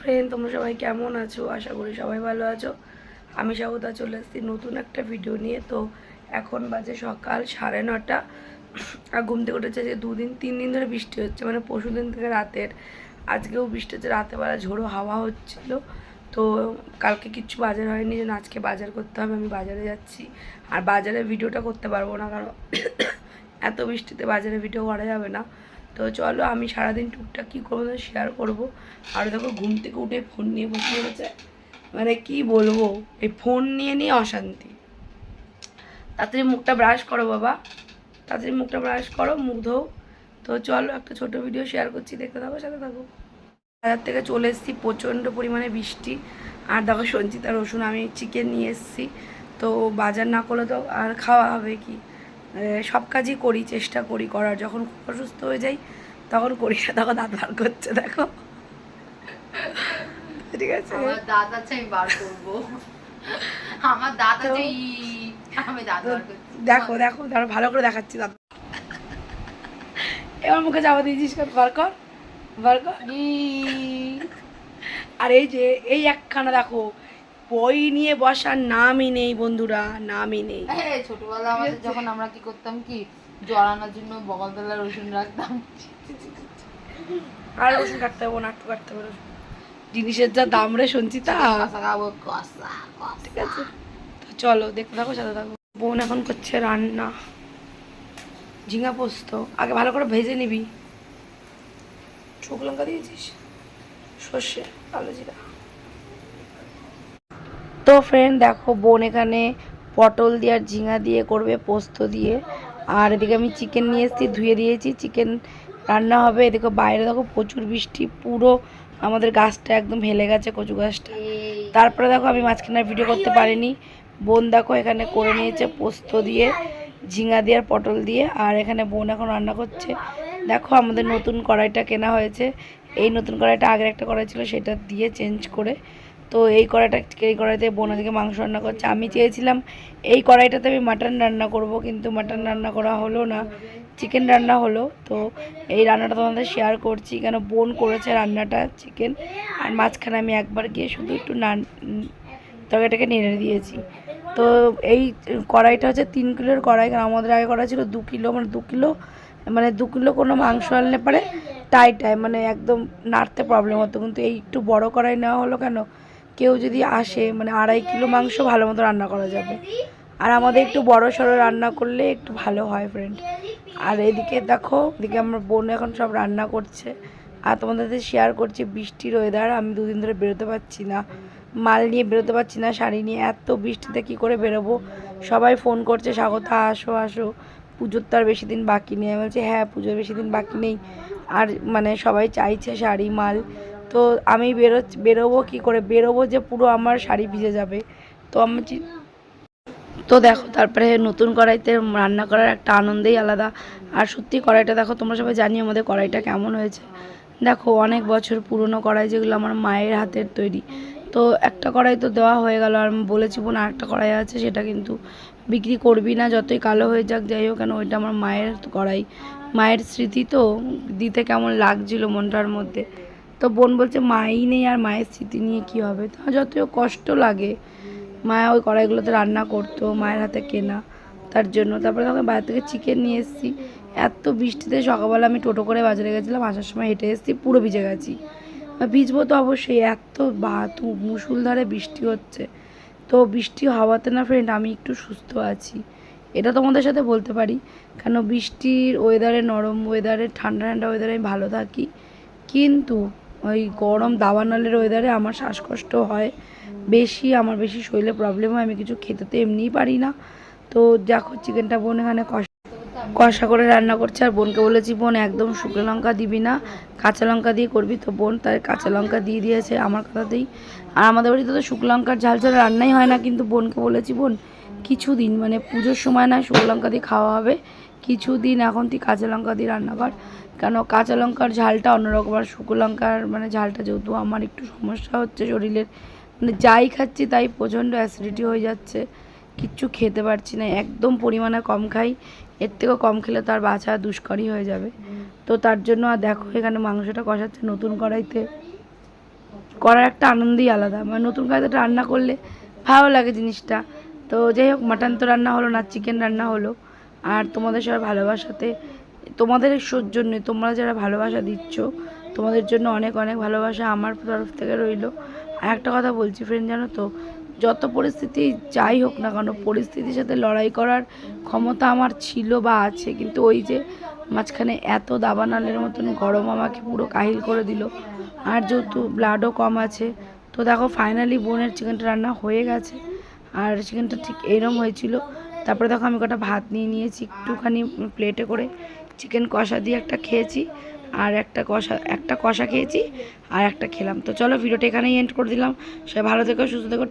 Friend তোমরা সবাই কেমন আছো? আশা করি সবাই ভালো আছো। আমি স্বাগতা চলে এসেছি নতুন একটা ভিডিও নিয়ে। তো এখন বাজে সকাল সাড়ে নটা। আর ঘুম থেকে উঠেছে যে দুদিন, তিন দিন ধরে বৃষ্টি হচ্ছে। মানে পরশু দিন থেকে রাতের। আজকেও বৃষ্টি হচ্ছে রাতে বেলা ঝোড়ো হাওয়া হচ্ছিল। তো কালকে কিচ্ছু বাজার হয়নি যেন আজকে বাজার করতে হবে, আমি বাজারে যাচ্ছি। আর বাজারে ভিডিওটা করতে পারব না, কারণ এত বৃষ্টিতে বাজারে ভিডিও করা যাবে না। তো চলো আমি সারাদিন টুকটাক কী করব শেয়ার করব। আর দেখো ঘুম থেকে উঠে ফোন নিয়ে বসে রয়েছে মানে কি বলব, এই ফোন নিয়ে নিয়ে অশান্তি। তাড়াতাড়ি মুখটা ব্রাশ করো বাবা। তাড়াতাড়ি মুখটা ব্রাশ করো, মুখ ধো তো চলো একটা ছোট ভিডিও শেয়ার করছি, দেখতে থাকো, সাথে থাকো। বাজার থেকে চলে এসেছি, প্রচণ্ড পরিমাণে বৃষ্টি। আর দেখো সঞ্চিতা রসুন, আমি চিকেন নিয়ে এসেছি। তো বাজার না করলে তো আর খাওয়া হবে কি? সব কাজই করি চেষ্টা করি করার। যখন খুব অসুস্থ হয়ে যাই তখন করি না তখন দাঁত বার করছে দেখো। ঠিক আছে? আমার দাঁত আছে আমি বার করব। আমার দাঁত আছে আমি দাঁত বার দেখো দেখো ভালো করে দেখাচ্ছি দাঁত। এবার মুখে যাওয়া দিয়েছিস বার কর বার কর। আর এই যে এই একখানা দেখো বই নিয়ে বসার নামই নেই বন্ধুরা নামই নেই। ছোটবেলা আমাদের যখন আমরা কি করতাম কি জড়ানোর জন্য বগলতলা রসুন রাখতাম। আর রসুন কাটতে হবে না একটু কাটতে হবে জিনিসের যা দাম রে সঞ্চিতা। খাব ঠিক আছে। তো চলো দেখতে থাকো সাথে থাকো। বোন এখন করছে রান্না। ঝিঙা পোস্ত। আগে ভালো করে ভেজে নিবি। শুকনো লঙ্কা দিয়েছিস? সর্ষে কালো জিরা। তো ফ্রেন্ড দেখো বোন এখানে পটল দিয়ে আর ঝিঙা দিয়ে করবে, পোস্ত দিয়ে। আর এদিকে আমি চিকেন নিয়ে এসেছি, ধুয়ে দিয়েছি। চিকেন রান্না হবে, এদিকে বাইরে দেখো প্রচুর বৃষ্টি, পুরো আমাদের গাছটা একদম হেলে গেছে কচু গাছটা। তারপরে দেখো আমি মাঝখানে ভিডিও করতে পারিনি। বোন দেখো এখানে করে নিয়েছে পোস্ত দিয়ে, ঝিঙা দিয়ে আর পটল দিয়ে। আর এখানে বোন এখন রান্না করছে। দেখো আমাদের নতুন কড়াইটা কেনা হয়েছে। এই নতুন কড়াইটা আগের একটা কড়াই ছিল, সেটা দিয়ে চেঞ্জ করে তো এই কড়াইটা এই কড়াইতে বোন আজকে মাংস রান্না করছে। আমি চেয়েছিলাম, এই কড়াইটাতে আমি মাটন রান্না করব, কিন্তু মাটন রান্না করা হলো না, চিকেন রান্না হলো। তো এই রান্নাটা তোমাদের শেয়ার করছি, কেন বোন করেছে রান্নাটা, চিকেন। আর মাঝখানে আমি একবার গিয়ে শুধু একটু নান তরকারিটাকে নেড়ে দিয়েছি। তো এই কড়াইটা হচ্ছে তিন কিলোর কড়াই, কারণ আমাদের আগে কড়াই ছিল দু কিলো মানে দু কিলো মানে দু কিলো কোনো মাংস আনলে পরে টাই টাই মানে একদম নাড়তে প্রবলেম হতো। কিন্তু এই একটু বড় কড়াই নেওয়া হলো কেন? কেউ যদি আসে মানে আড়াই কিলো মাংস ভালো মতো রান্না করা যাবে। আর আমাদের একটু বড় সড়ো রান্না করলে একটু ভালো হয় ফ্রেন্ড আর এদিকে দেখো, এদিকে আমার বোন এখন সব রান্না করছে। আর তোমাদের শেয়ার করছি বৃষ্টির ওয়েদার আমি দুদিন ধরে বেরোতে পারছি না। মাল নিয়ে বেরোতে পারছি না, শাড়ি নিয়ে এত বৃষ্টিতে কি করে বেরোবো? সবাই ফোন করছে, স্বাগতা, আসো আসো। পুজোর তো আর বেশি দিন বাকি নেই। আমি বলছি হ্যাঁ পুজোর বেশি দিন বাকি নেই। আর মানে সবাই চাইছে শাড়ি, মাল। তো আমি বেরো বেরোবো কি করে? বেরোবো যে পুরো আমার শাড়ি ভিজে যাবে। তো আমি তো দেখো, তারপরে নতুন কড়াইতে রান্না করার একটা আনন্দেই আলাদা। আর সত্যি কড়াইটা দেখো, তোমরা সবাই জানি আমাদের কড়াইটা কেমন হয়েছে। দেখো, অনেক বছর পুরনো কড়াই যেগুলো আমার মায়ের হাতের তৈরি। তো একটা কড়াই তো দেওয়া হয়ে গেল, আর আমি বলেছি বোন, আর একটা কড়াই আছে, সেটা কিন্তু বিক্রি করবি না, যতই কালো হয়ে যাক, যাই হোক, কেন ওইটা আমার মায়ের কড়াই। মায়ের স্মৃতি তো দিতে কেমন লাগছিল মনটার মধ্যে। তো বোন বলছে, মাই নেই আর মায়ের স্মৃতি নিয়ে কি হবে? তা যতই কষ্ট লাগে। মায়া ওই কড়াইগুলোতে রান্না করতো, মায়ের হাতে কেনা তার জন্য। তারপরে তখন বাইরে থেকে চিকেন নিয়ে এসেছি। এত বৃষ্টিতে সকালবেলা আমি টোটো করে বাজারে গেছিলাম, আসার সময় হেঁটে এসেছি, পুরো ভিজে গেছি। ভিজবো তো অবশ্যই, এত বাতু মুসুলধারে বৃষ্টি হচ্ছে। তো বৃষ্টি হওয়াতে না ফ্রেন্ড আমি একটু সুস্থ আছি। এটা তোমাদের সাথে বলতে পারি, কেন বৃষ্টির ওয়েদারে নরম ওয়েদারে ঠান্ডা ঠান্ডা ওয়েদারে আমি ভালো থাকি। কিন্তু ওই গরম দাবানলের ওয়েদারে আমার শ্বাসকষ্ট হয়। বেশি, আমার বেশি শরীরে প্রবলেম হয়, আমি কিছু খেতে তো এমনিই পারি না। তো দেখো চিকেনটা বোন এখানে কষা কষা করে রান্না করছে, আর বোনকে বলেছি, বোন, একদম শুকনো লঙ্কা দিবি না, কাঁচা লঙ্কা দিয়ে করবি। তো বোন তার কাঁচা লঙ্কা দিয়ে দিয়েছে আমার কথাতেই। আর আমাদের বাড়িতে তো শুকনো লঙ্কার ঝাল ছাড়া রান্নাই হয় না, কিন্তু বোনকে বলেছি, বোন কিছুদিন মানে পুজোর সময় না, শুকনো লঙ্কা দিয়ে খাওয়া হবে। কিছুদিন এখন তুই কাঁচা লঙ্কা দিয়ে রান্না কর। কেন কাঁচা লঙ্কার ঝালটা অন্যরকম আর শুকনো লঙ্কার মানে ঝালটা যেহেতু আমার একটু সমস্যা হচ্ছে শরীরের মানে যাই খাচ্ছি তাই প্রচণ্ড অ্যাসিডিটি হয়ে যাচ্ছে কিচ্ছু খেতে পারছি না একদম পরিমাণে কম খাই এর থেকেও কম খেলে তার বাছা দুষ্করই হয়ে যাবে। তো তার জন্য আর দেখো এখানে মাংসটা কষাচ্ছে নতুন কড়াইতে। করার একটা আনন্দই আলাদা মানে নতুন কড়াইতে রান্না করলে ভালো লাগে জিনিসটা। তো যাই হোক মাটন তো রান্না হলো না চিকেন রান্না হলো। আর তোমাদের সবার ভালোবাসাতে তোমাদের সৌজন্যে তোমরা যারা ভালোবাসা দিচ্ছ, তোমাদের জন্য অনেক অনেক ভালোবাসা আমার তরফ থেকে রইল। আর একটা কথা বলছি ফ্রেন্ড জানো তো? যত পরিস্থিতি যাই হোক না কেন, পরিস্থিতির সাথে লড়াই করার ক্ষমতা আমার ছিল বা আছে, কিন্তু ওই যে মাঝখানে এত দাবানালের মতন গরম আমাকে পুরো কাহিল করে দিল। আর যেহেতু ব্লাডও কম আছে, তো দেখো ফাইনালি বোনের চিকেনটা রান্না হয়ে গেছে। আর চিকেনটা ঠিক এরম হয়েছিল। তারপরে দেখো আমি কটা ভাত নিয়ে নিয়েছি একটুখানি প্লেটে করে। চিকেন কষা দিয়ে একটা খেয়েছি, আর একটা কষা একটা কষা খেয়েছি, আর একটা খেলাম। তো চলো, ভিডিওটা এখানেই এন্ড করে দিলাম। সে ভালো থেকো, সুস্থ থেকো